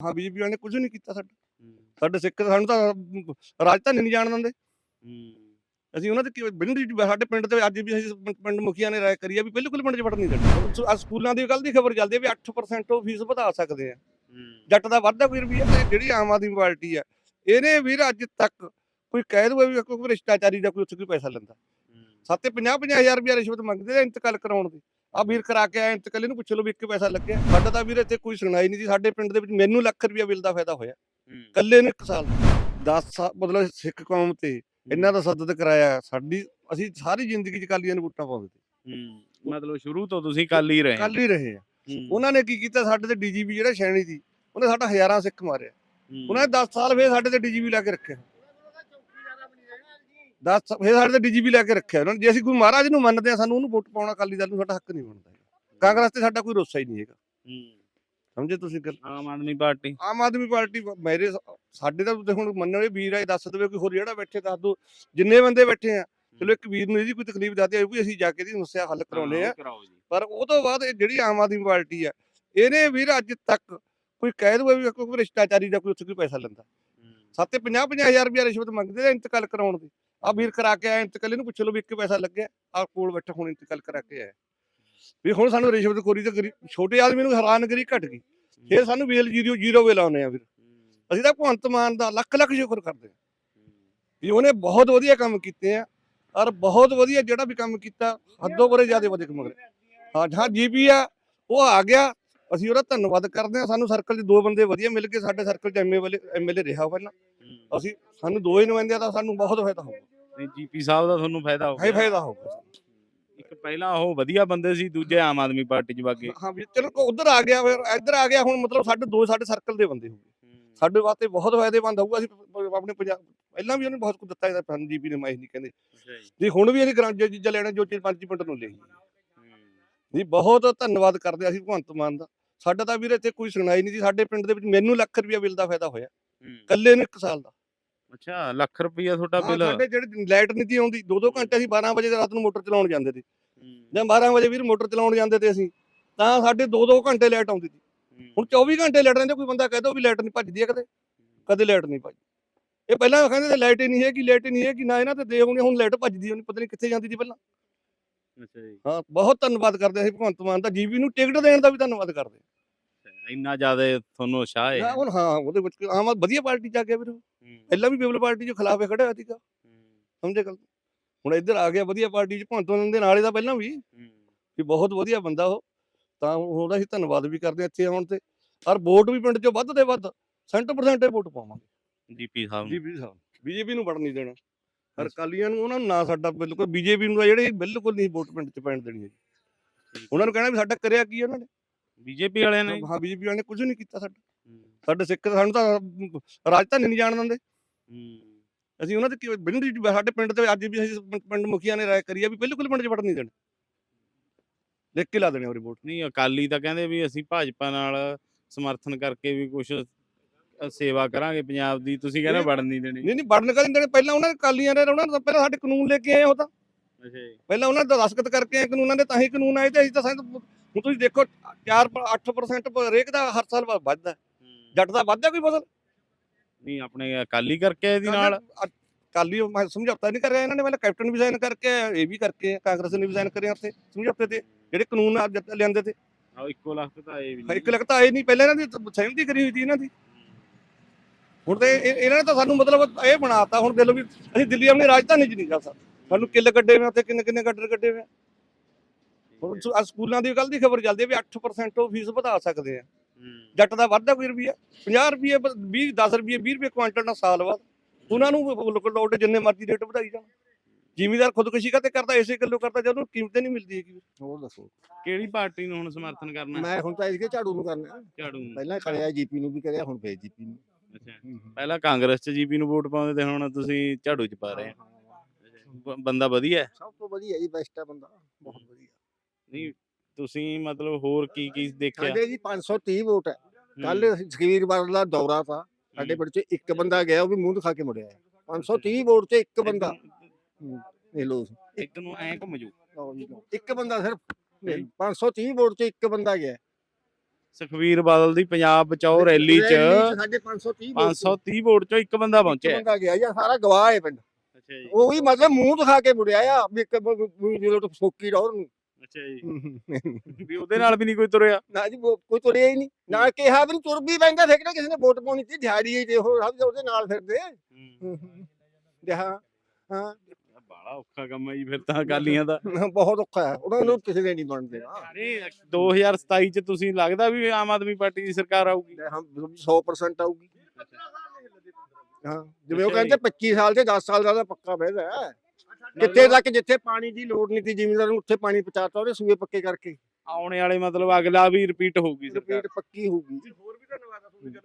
ਹਾਂ ਬੀਜੇਪੀ ਵਾਲਿਆਂ ਨੇ ਕੁਝ ਨਹੀਂ ਕੀਤਾ ਸਾਡਾ। ਸਾਡੇ ਸਿੱਖ ਸਾਨੂੰ ਤਾਂ ਰਾਜਧਾਨੀ ਨਹੀਂ ਜਾਣ ਦਿੰਦੇ ਅਸੀਂ ਉਹਨਾਂ ਦੇ ਬਿੰਦ ਸਾਡੇ ਪਿੰਡ ਤੇ ਅੱਜ ਵੀ ਅਸੀਂ ਪਿੰਡ ਮੁਖੀਆਂ ਨੇ ਰਾਏ ਕਰੀ ਆ ਵੀ ਬਿਲਕੁਲ ਪਿੰਡ 'ਚ ਵੜਨ ਨਹੀਂ ਦੇਣਾ। ਅੱਜ ਸਕੂਲਾਂ ਦੀ ਕੱਲ ਦੀ ਖਬਰ ਚੱਲਦੀ ਹੈ ਵੀ 8% ਉਹ ਫੀਸ ਵਧਾ ਸਕਦੇ ਆ। ਜੱਟ ਦਾ ਵਾਧਾ ਕੋਈ ਰੁਪਈਆ? ਤੇ ਜਿਹੜੀ ਆਮ ਆਦਮੀ ਪਾਰਟੀ ਆ ਇਹਨੇ ਵੀਰ ਅੱਜ ਤੱਕ ਕੋਈ ਕਹਿ ਦੂਗਾ ਵੀ ਕੋਈ ਭ੍ਰਿਸ਼ਟਾਚਾਰੀ ਦਾ ਕੋਈ ਉੱਥੇ ਕੋਈ ਪੈਸਾ ਲੈਂਦਾ। ਸਾਤੇ 50 50000 ਰੁਪਇਆ ਰਿਸ਼ਵਤ ਮੰਗਦੇ ਆ ਇੰਤਕਾਲ ਕਰਾਉਣ ਦੀ। ਆ ਵੀਰ ਕਰਾ ਕੇ ਆਇਆ ਇੰਤਕਾਲ ਇਹਨੂੰ ਪੁੱਛ ਲਓ ਵੀ ਇੱਕ ਪੈਸਾ ਲੱਗਿਆ। ਸਾਡਾ ਤਾਂ ਵੀਰ ਇੱਥੇ ਕੋਈ ਸੁਣਾਈ ਨਹੀਂ ਜੀ ਸਾਡੇ ਪਿੰਡ ਦੇ ਵਿੱਚ ਮੈਨੂੰ ਲੱਖ ਰੁਪਇਆ ਬਿੱਲ ਦਾ ਫਾਇਦਾ ਹੋਇਆ। ਕੱਲੇ ਨੂੰ ਇੱਕ ਸਾਲ। 10 ਸਾਲ ਮਤਲਬ ਸਿੱਖ ਕੌਮ ਤੇ ਇਹਨਾਂ ਦਾ ਸਦਦ ਕਰਾਇਆ ਸਾਡੀ ਅਸੀਂ ਸਾਰੀ ਜ਼ਿੰਦਗੀ ਚ ਕਾਲੀਆਂ ਨੂੰ ਵੋਟਾਂ ਪਾਉਂਦੇ ਤੇ ਮਤਲਬ ਸ਼ੁਰੂ ਤੋਂ ਤੁਸੀਂ ਕੱਲ ਹੀ। ਰਹੇ ਕੱਲ ਹੀ। ਰਹੇ ਆ। ਉਹਨਾਂ ਨੇ ਕੀ ਕੀਤਾ ਸਾਡੇ ਤੇ ਡੀਜੀਪੀ ਜਿਹੜਾ ਸ਼ੈਣੀ ਸੀ ਉਹਨੇ ਸਾਡਾ ਹਜ਼ਾਰਾਂ ਸਿੱਖ ਮਾਰਿਆ। ਉਹਨਾਂ ਨੇ 10 ਸਾਲ ਫੇਰ ਸਾਡੇ ਤੇ ਡੀਜੀਪੀ ਲਾ ਕੇ ਰੱਖਿਆ। 10 ਫੇਰ ਸਾਡੇ ਤੇ ਡੀਜੀਪੀ ਲਾ ਕੇ ਰੱਖਿਆ ਉਹਨਾਂ ਨੇ। ਜੇ ਅਸੀਂ ਕੋਈ ਮਹਾਰਾਜ ਨੂੰ ਮੰਨਦੇ ਆ ਸਾਨੂੰ ਉਹਨੂੰ ਵੋਟ ਪਾਉਣਾ ਅਕਾਲੀ ਦਲ ਨੂੰ ਸਾਡਾ ਹੱਕ ਨਹੀਂ ਬਣਦਾ। ਕਾਂਗਰਸ ਤੇ ਸਾਡਾ ਕੋਈ ਰੋਸਾ ਹੀ ਨਹੀਂ ਹੈਗਾ। ਸਮਝੇ ਤੁਸੀਂ ਗੱਲ? ਆਮ ਆਦਮੀ ਪਾਰਟੀ। ਆਮ ਆਦਮੀ ਪਾਰਟੀ ਮੇਰੇ ਸਾਡੇ ਤਾਂ ਤੁਸੀਂ ਹੁਣ ਮੰਨੋ ਇਹ ਵੀਰ ਆ ਦੱਸ ਦੇਵੇ ਕੋਈ ਹੋਰ ਜਿਹੜਾ ਬੈਠੇ ਦੱਸ ਦੋ। ਜਿੰਨੇ ਬੰਦੇ ਬੈਠੇ ਆ ਚਲੋ ਇੱਕ ਵੀਰ ਨੂੰ ਇਹਦੀ ਕੋਈ ਤਕਲੀਫ ਦੱਸਦੇ ਆ ਵੀ ਅਸੀਂ ਜਾ ਕੇ ਇਹਦੀ ਸਮੱਸਿਆ ਹੱਲ ਕਰਾਉਨੇ ਆ ਪਰ ਉਹ ਤੋਂ ਬਾਅਦ ਇਹ ਜਿਹੜੀ ਆਮ ਆਦਮੀ ਪਾਰਟੀ ਆ ਇਹਨੇ ਵੀਰ ਅੱਜ ਤੱਕ ਕੋਈ ਕਹਿ ਦੂਗਾ ਵੀ ਕੋਈ ਭ੍ਰਿਸ਼ਟਾਚਾਰੀ ਦਾ ਕੋਈ ਉੱਥੇ ਕੋਈ ਪੈਸਾ ਲੈਂਦਾ। ਸਾਤੇ 50 50000 ਰੁਪਇਆ ਰਿਸ਼ਵਤ ਮੰਗਦੇ ਆ ਇੰਤਕਾਲ ਕਰਾਉਣ ਦੀ। ਆ ਵੀਰ ਕਰਾ ਕੇ ਆਇਆ ਇੰਤਕਾਲ ਇਹਨੂੰ ਪੁੱਛ ਲਓ ਵੀ ਇੱਕ ਪੈਸਾ ਲੱਗਿਆ। ਆ ਕੋਲ ਬੈਠਾ, ਹੁਣ ਇੰਤਕਾਲ ਕਰਾ ਕੇ ਆਇਆ। ਵੀ ਹੁਣ ਸਾਨੂੰ ਰਿਸ਼ਵਤਖੋਰੀ ਤੇ ਛੋਟੇ ਆਦਮੀ ਨੂੰ ਹੈਰਾਨਗਰੀ ਘਟ ਗਈ। ਫਿਰ ਸਾਨੂੰ ਵੇਲ ਜੀਰੋ ਜੀਰੋ ਵੇ ਲਾਉਨੇ ਆ ਵੀਰ ਅਸੀਂ ਤਾਂ ਭਗਵੰਤ ਮਾਨ ਦਾ ਲੱਖ ਲੱਖ ਸ਼ੁਕਰ ਕਰਦੇ ਹਾਂ ਵੀ ਉਹਨੇ ਬਹੁਤ ਵਧੀਆ ਕੰਮ ਕੀਤੇ ਆ, ਔਰ ਬਹੁਤ ਵਧੀਆ ਜਿਹੜਾ ਵੀ ਕੰਮ ਕੀਤਾ, ਹੱਦੋਂ ਪਰੇ ਜ਼ਿਆਦਾ ਵਧੀਆ ਕੰਮ ਕਰਿਆ। ਹਾਂ ਹਾਂ ਜੀਪੀ ਆ, ਉਹ ਆ ਗਿਆ। ਅਸੀਂ ਉਹਦਾ ਧੰਨਵਾਦ ਕਰਦੇ ਆ। ਸਾਨੂੰ ਸਰਕਲ 'ਚ ਦੋ ਬੰਦੇ ਵਧੀਆ ਮਿਲ ਕੇ ਸਾਡੇ ਸਰਕਲ 'ਚ ਐਮਏ ਐਮਐਲਏ ਰਿਹਾ ਪਹਿਲਾਂ। ਅਸੀਂ ਸਾਨੂੰ ਦੋ ਹੀ ਨੁਮਾਇੰਦਿਆਂ ਦਾ ਸਾਨੂੰ ਬਹੁਤ ਫਾਇਦਾ ਹੋਊਗਾ। ਜੀਪੀ ਸਾਹਿਬ ਦਾ ਤੁਹਾਨੂੰ ਫਾਇਦਾ ਹੋ ਹੈ ਫਾਇਦਾ ਹੋਊਗਾ ਇੱਕ ਪਹਿਲਾਂ ਉਹ ਵਧੀਆ ਬੰਦੇ ਸੀ ਦੂਜੇ ਆਮ ਆਦਮੀ ਪਾਰਟੀ ਚ ਵਾਗੇ। ਹਾਂ ਵੀ ਚਲੋ ਉਧਰ ਆ ਗਿਆ ਫਿਰ ਇੱਧਰ ਆ ਗਿਆ ਹੁਣ ਮਤਲਬ ਸਾਡੇ ਦੋ ਸਾਡੇ ਸਰਕਲ ਦੇ ਬੰਦੇ ਹੋ। ਗਏ ਸਾਡੇ ਵਾਸਤੇ ਬਹੁਤ ਫਾਇਦੇਮੰਦ ਹੋਊਗਾ ਅਸੀਂ ਪ- ਆਪਣੇ ਪੰਜਾਬ ਪਹਿਲਾਂ ਵੀ ਉਹਨੇ ਬਹੁਤ ਕੁਝ ਦਿੱਤਾ ਇਹਦਾ ਜੀਪੀ ਨੇ ਮੈਂ ਨਹੀਂ ਕਹਿੰਦੇ। ਜੀ। ਹੁਣ ਵੀ ਅਸੀਂ ਗ੍ਰਾਂਟ ਚੀਜ਼ਾਂ ਲੈਣਾ ਜੋ ਚੀਜ਼ ਪੰਜ ਮਿੰਟ ਨੂੰ ਲਈ ਜੀ ਬਹੁਤ ਧੰਨਵਾਦ ਕਰਦੇ ਹਾਂ ਅਸੀਂ ਭਗਵੰਤ ਮਾਨ ਦਾ। ਸਾਡਾ ਤਾਂ ਵੀਰ ਇੱਥੇ ਕੋਈ ਸੁਣਾਈ ਨਹੀਂ ਜੀ ਸਾਡੇ ਪਿੰਡ ਦੇ ਵਿੱਚ ਮੈਨੂੰ ਲੱਖ ਰੁਪਇਆ ਬਿੱਲ ਦਾ ਫਾਇਦਾ ਹੋਇਆ। ਕੱਲੇ ਨੂੰ ਇੱਕ ਸਾਲ ਦਾ। ਅੱਛਾ ਲੱਖ ਰੁਪਈਆ ਤੁਹਾਡਾ ਬਿੱਲ। ਸਾਡੇ ਜਿਹੜੇ ਲਾਈਟ ਨਹੀਂ ਤੀ ਆਉਂਦੀ ਦੋ ਦੋ ਘੰਟੇ ਅਸੀਂ 12 ਵਜੇ ਰਾਤ ਨੂੰ ਮੋਟਰ ਚਲਾਉਣ ਜਾਂਦੇ ਸੀ। ਜਾਂ 12 ਵਜੇ ਵੀਰ ਮੋਟਰ ਚਲਾਉਣ ਜਾਂਦੇ ਤੇ ਅਸੀਂ ਤਾਂ ਸਾਡੇ ਦੋ ਦੋ ਘੰਟੇ ਲਾਈਟ ਆਉਂਦੀ ਸੀ। ਹੁਣ 24 ਘੰਟੇ ਲਾਈਟ ਰਹਿੰਦੇ ਕੋਈ ਬੰਦਾ ਕਹਿ ਦੋ ਵੀ ਲਾਈਟ ਨਹੀਂ ਭੱਜਦੀ ਕਦੇ। ਕਦੇ ਲਾਈਟ ਨਹੀਂ ਭੱਜਦੀ। ਇਹ ਪਹਿਲਾਂ ਕਹਿੰਦੇ ਤੇ ਲਾਈਟ ਹੀ ਨਹੀਂ ਹੈ ਕਿ ਲਾਈਟ ਹੀ ਨਹੀਂ ਹੈ ਕਿ ਨਾ ਇਹਨਾਂ ਤੇ ਦੇ ਹੋਣੀ ਹੁਣ ਲਾਈਟ ਭੱਜਦੀ ਹੋਣੀ ਪਤਾ ਨਹੀਂ ਕਿੱਥੇ ਜਾਂਦੀ ਸੀ ਪਹਿਲਾਂ। ਅੱਛਾ ਜੀ। ਹਾਂ ਬਹੁਤ ਧੰਨਵਾਦ ਕਰਦੇ ਅਸੀਂ ਭਗਵੰਤ ਮਾਨ ਦਾ ਜੀਬੀ ਨੂੰ ਟਿਕਟ ਦੇਣ ਦਾ ਵੀ ਧੰਨਵਾਦ ਕਰਦੇ ਇੰਨਾ ਜ਼ਿਆਦਾ ਤੁਹਾਨੂੰ ਉਤਸ਼ਾਹ ਹਾਂ। ਹੈ ਹੁਣ ਹਾਂ ਉਹਦੇ ਵਿੱਚ ਆਮ ਆਦ- ਵਧੀਆ ਪਾਰਟੀ ਚ ਆ ਗਿਆ ਵੀਰ ਉਹ। ਪਹਿਲਾਂ ਵੀ ਪੀਪਲ ਪਾਰਟੀ ਚ ਖਿਲਾਫ ਖੜਿਆ ਹੋਇਆ ਸੀਗਾ। ਸਮਝੇ ਗੱਲ? ਹੁਣ ਇੱਧਰ ਆ ਗਿਆ ਵਧੀਆ ਪਾਰਟੀ ਚ ਮਾਨ ਦੇ ਨਾਲੇ ਦਾ ਪਹਿਲਾਂ ਵੀ। ਵੀ ਬਹੁਤ ਵਧੀਆ ਬੰਦਾ ਉਹ। ਤਾਂ ਉਹਦਾ ਅਸੀਂ ਧੰਨਵਾਦ ਵੀ ਕਰਦੇ ਹਾਂ ਇੱਥੇ ਆਉਣ ਤੇ। ਔਰ ਵੋਟ ਵੀ ਪਿੰਡ ਚੋਂ ਵੱਧ ਤੇ ਵੱਧ 100% ਵੋਟ ਪਾਵਾਂਗੇ। ਜੀਪੀ ਸਾਹਿਬ ਨੂੰ। ਜੀਪੀ ਸਾਹਿਬ ਬੀਜੇਪੀ ਨੂੰ ਵੜਨ ਨਹੀਂ ਦੇਣਾ। ਪਰ ਕਾਲੀਆਂ ਨੂੰ ਉਹਨਾਂ ਨੂੰ ਨਾ ਸਾਡਾ ਬਿਲਕੁਲ ਬੀਜੇਪੀ ਨੂੰ ਤਾਂ ਜਿਹੜੇ ਬਿਲਕੁਲ ਨਹੀਂ ਵੋਟ ਪਿੰਡ ਚ ਪੈਣ ਦੇਣੀ ਹੈ ਜੀ ਉਹਨਾਂ ਨੂੰ ਕਹਿਣਾ ਵੀ ਸਾਡਾ ਕਰਿਆ ਕੀ ਉਹਨਾਂ ਨੇ? ਬੀਜੇਪੀ ਵਾਲਿਆਂ ਨੇ ਹਾਂ ਬੀਜੇਪੀ ਵਾਲਿਆਂ ਨੇ ਕੁਝ ਨਹੀਂ ਕੀਤਾ ਸਾਡਾ। ਸਾਡੇ ਸਿੱਖ ਸਾਨੂੰ ਤਾਂ ਰਾਜਧਾਨੀ ਨਹੀਂ ਜਾਣ ਦਿੰਦੇ। ਅਸੀਂ ਉਹਨਾਂ ਦੇ ਕੀ- ਬਿੰਦ ਸਾਡੇ ਪਿੰਡ ਤੇ ਅੱਜ ਵੀ ਅਸੀਂ ਪਿੰਡ ਮੁਖੀਆਂ ਨੇ ਰਾਏ ਕਰੀ ਆ ਵੀ ਬਿਲਕੁਲ ਪਿੰਡ 'ਚ ਵੜਨ ਨਹੀਂ ਦੇਣਾ। ਲਿਖ ਕੇ ਲਾ ਦੇਣੇ ਉਹ ਰਿਪੋਰਟ ਨਹੀਂ ਅਕਾਲੀ ਤਾਂ ਕਹਿੰਦੇ ਵੀ ਅਸੀਂ ਭਾਜਪਾ ਨਾਲ ਸਮਰਥਨ ਕਰਕੇ ਵੀ ਕੁਝ ਸੇਵਾ ਕਰਾਂਗੇ। ਪੰਜਾਬ ਦੀ ਤੁਸੀਂ ਕਹਿੰਦੇ ਵੜਨ ਨਹੀਂ ਦੇਣੀ। ਨਹੀਂ ਨਹੀਂ ਵੜਨ ਕਾ ਨਹੀਂ ਦੇਣੇ? ਪਹਿਲਾਂ ਉਹਨਾਂ ਨੇ ਕਾਲੀਆਂ ਨੇ ਉਹਨਾਂ ਨੇ ਪਹਿਲਾਂ ਸਾਡੇ ਕਾਨੂੰਨ ਲੈ ਕੇ ਆਏ ਉਹ ਤਾਂ। ਅੱਛਾ ਜੀ। ਪਹਿਲਾਂ ਉਹਨਾਂ ਦਾ ਦਸਖਤ ਕਰਕੇ ਆਏ ਕਾਨੂੰਨਾਂ ਦੇ ਤਾਂ ਹੀ ਕਾਨੂੰਨ ਆਏ ਤੇ ਅਸੀਂ ਤਾਂ ਹੁਣ ਤੁਸੀਂ ਦੇਖੋ 4 8% ਹਰੇਕ ਦਾ ਹਰ ਸਾਲ ਵ- ਵੱਧਦਾ। ਜੱਟ ਦਾ ਵੱਧਦਾ ਕੋਈ ਫਸਲ? ਨਹੀਂ ਆਪਣੇ ਅਕਾਲੀ ਕਰਕੇ ਇਹਦੀ ਨਾਲ। ਕਾਲੀ ਮੈਂ ਸਮਝੌਤਾ ਨਹੀਂ ਕਰਿਆ ਇਹਨਾਂ ਨੇ ਪਹਿਲਾਂ ਕੈਪਟਨ ਵੀ ਸਾਈਨ ਕਰਕੇ ਇਹ ਵੀ ਕਰਕੇ ਕਾਂਗਰਸ ਨੇ ਵੀ ਸਾਈਨ ਕਰਿਆ ਉੱਥੇ ਸਮਝੌਤੇ ਤੇ ਜਿਹੜੇ ਕਾਨੂੰਨ ਆ ਜੱਟ ਲਿਆਂਦੇ ਤੇ। ਆਹ ਇੱਕੋ ਲੱਖ ਤਾਂ ਇਹ ਵੀ ਹਾਂ, ਇੱਕ ਲੱਗਦਾ ਆਏ ਨਹੀਂ ਪਹਿਲਾਂ ਇਹਨਾਂ ਦੀ ਤਾਂ ਸਹਿਮਤੀ ਕਰੀ ਹੋਈ ਸੀ ਇਹਨਾਂ ਦੀ। ਹੁਣ ਤੇ ਇਹ- ਇਹਨਾਂ ਨੇ ਤਾਂ ਸਾਨੂੰ ਮਤਲਬ ਇਹ ਬਣਾਤਾ ਹੁਣ ਦੇ ਲਓ ਵੀ ਅਸੀਂ ਦਿੱਲੀ ਆਪਣੀ ਰਾਜਧਾਨੀ 'ਚ ਨਹੀਂ ਜਾ ਸਕਦੇ। ਸਾਨੂੰ ਕਿੱਲ ਕੱਢੇ ਆ, ਉੱਥੇ ਕਿੰਨੇ ਕਿੰਨੇ ਗੱਡਰ ਕੱਢੇ ਆ। ਹੁਣ ਸ- ਆਹ ਸਕੂਲਾਂ ਦੀ ਕੱਲ ਦੀ ਖਬਰ ਚੱਲਦੀ ਹੈ ਵੀ 8% ਉਹ ਫੀਸ ਵਧਾ ਸਕਦੇ ਆ। ਜੱਟ ਦਾ ਵਾਧਾ ਕੋਈ ਰੁਪਈਆ? 50 ਰੁਪਏ 20 10 ਰੁਪਏ 20 ਰੁਪਏ ਕੁਆਂਟਲ ਨਾਲ ਸਾਲ ਬਾਅਦ। ਉਹਨਾਂ ਨੂੰ ਲੋਟ ਜਿੰਨੇ ਮਰਜ਼ੀ ਰੇਟ ਵਧਾਈ ਜਾਣ। ਜ਼ਿਮੀਦਾਰ ਖੁਦਕੁਸ਼ੀ ਕਾਤੇ ਕਰਦਾ ਇਸੇ ਗੱਲੋਂ ਕਰਦਾ ਜਦੋਂ ਕੀਮਤ ਨਹੀਂ ਮਿਲਦੀ ਹੈਗੀ। ਹੋਰ ਦੱਸੋ। ਕਿਹੜੀ ਪਾਰਟੀ ਨੂੰ ਹੁਣ ਸਮਰਥਨ ਕਰਨਾ? ਮੈਂ ਹੁਣ ਤਾਂ ਇਸਕੇ ਝਾੜੂ ਨੂੰ ਕਰਨਾ। ਝਾੜੂ ਨੂੰ। ਪਹਿਲਾਂ ਕਰਿਆ ਜੀਪੀ ਨੂੰ ਵੀ ਕਰਿਆ ਹੁਣ ਫੇਰ ਜੀਪੀ ਨੂੰ। ਅੱਛਾ। ਪਹਿਲਾਂ ਕਾਂਗਰਸ ਚ ਜੀਪੀ ਨੂੰ ਵੋਟ ਪਾਉਂਦੇ ਤੇ ਹੁਣ ਤੁਸੀਂ ਝਾੜੂ ਚ ਪਾ ਰਹੇ ਹੋ। ਬ- ਬੰਦਾ ਵਧੀਆ ਹੈ। ਸਭ ਤੋਂ ਵਧੀਆ ਜੀ ਬੈਸਟ ਹੈ ਬੰਦਾ। ਬਹੁਤ ਵਧੀਆ। ਨਹੀਂ ਤੁਸੀਂ ਮਤਲਬ ਹੋਰ ਕੀ ਕੀ ਦੇਖਿਆ? ਸਾਡੇ ਜੀ 530 ਵੋਟ ਹੈ। ਕੱਲ ਬਾਦਲ ਦਾ ਦੌਰਾ था ਸਾਡੇ ਪਿੰਡ ਚ ਇੱਕ ਬੰਦਾ ਗਿਆ ਉਹ ਵੀ ਮੂੰਹ ਦਿਖਾ ਕੇ ਮੁੜਿਆ ਹੈ। 530 ਵੋਟ ਚ ਇੱਕ ਬੰਦਾ। ਇਹ ਲੋ ਇੱਕ ਨੂੰ ਐ ਘੁੰਮ ਜੂ ਇੱਕ ਬੰਦਾ ਸਿਰਫ 530 ਵੋਟ ਚ ਇੱਕ ਬੰਦਾ ਗਿਆ ਸੁਖਵੀਰ ਬਾਦਲ ਦੀ ਪੰਜਾਬ ਬਚਾਓ ਰੈਲੀ 'ਚ ਸਾਡੇ 530 530 ਵੋਟ 'ਚੋਂ ਇੱਕ ਬੰਦਾ ਪਹੁੰਚਿਆ। ਬੰਦਾ ਗਿਆ ਯਾ ਸਾਰਾ ਗਵਾਹ ਹੈ ਪਿੰਡ। ਅੱਛਾ ਜੀ। ਉਹ ਵੀ ਮਤਲਬ ਮੂੰਹ ਦਿਖਾ ਕੇ ਮੁੜਿਆ ਆ ਵੀ ਇੱਕ ਤੋਂ ਫੋਕੀ ਰੌਰ ਨੂੰ ਅੱਛਾ ਜੀ। ਵੀ ਉਹਦੇ ਨਾਲ ਵੀ ਨਹੀਂ ਕੋਈ ਤੁਰਿਆ? ਨਾ ਜੀ ਕੋਈ ਤੁਰਿਆ ਹੀ ਨਹੀਂ। ਨਾ ਕਿਹਾ ਵੀ ਤੁਰ ਵੀ ਪੈਂਦਾ ਸੀ ਕਿ ਕਿਸੇ ਨੇ ਵੋਟ ਪਾਉਣੀ ਸੀ ਦਿਹਾੜੀ ਹੀ ਤੇ ਉਹ ਸਭ ਉਹਦੇ ਨਾਲ ਫਿਰਦੇ। ਹਾਂ। ਬਾਲਾ ਔਖਾ ਕੰਮ ਹੈ ਜੀ ਫਿਰ ਤਾਂ ਅਕਾਲੀਆਂ ਦਾ। ਬਹੁਤ ਔਖਾ ਹੈ। ਉਹਨਾਂ ਨੂੰ ਕਿਸੇ ਨੇ ਨਹੀਂ ਬਣਦੇ ਨਹੀਂ 2027 'ਚ ਤੁਸੀਂ ਲੱਗਦਾ ਵੀ ਆਮ ਆਦਮੀ ਪਾਰਟੀ ਦੀ ਸਰਕਾਰ ਆਊਗੀ? ਹਾਂ 100% ਆਊਗੀ। ਹਾਂ ਜਿਵੇਂ ਉਹ। ਕਹਿੰਦੇ 25 ਸਾਲ ਤੇ 10 ਸਾਲ ਦਾ ਤਾਂ ਪੱਕਾ ਵਾਅਦਾ ਹੈ। ਕਿੱਥੇ ਤੱਕ ਜਿੱਥੇ ਪਾਣੀ ਦੀ ਲੋੜ ਨਹੀਂ ਤੀ ਜ਼ਿਮੀਂਦਾਰ ਨੂੰ ਉੱਥੇ ਪਾਣੀ ਪਹੁੰਚਾਤਾ ਉਹਦੇ ਸੂਏ ਪੱਕੇ ਕਰਕੇ। ਆਉਣੇ ਵਾਲੇ ਮਤਲਬ ਅਗਲਾ ਵੀ ਰਿਪੀਟ ਹੋਊਗੀ ਸਰਕਾਰ। ਰਿਪੀਟ ਪੱਕੀ ਹੋਊਗੀ। ਹੋਰ ਵੀ ਧੰਨਵਾਦ ਆ ਤੁਹਾਨੂੰ ਚਲੋ।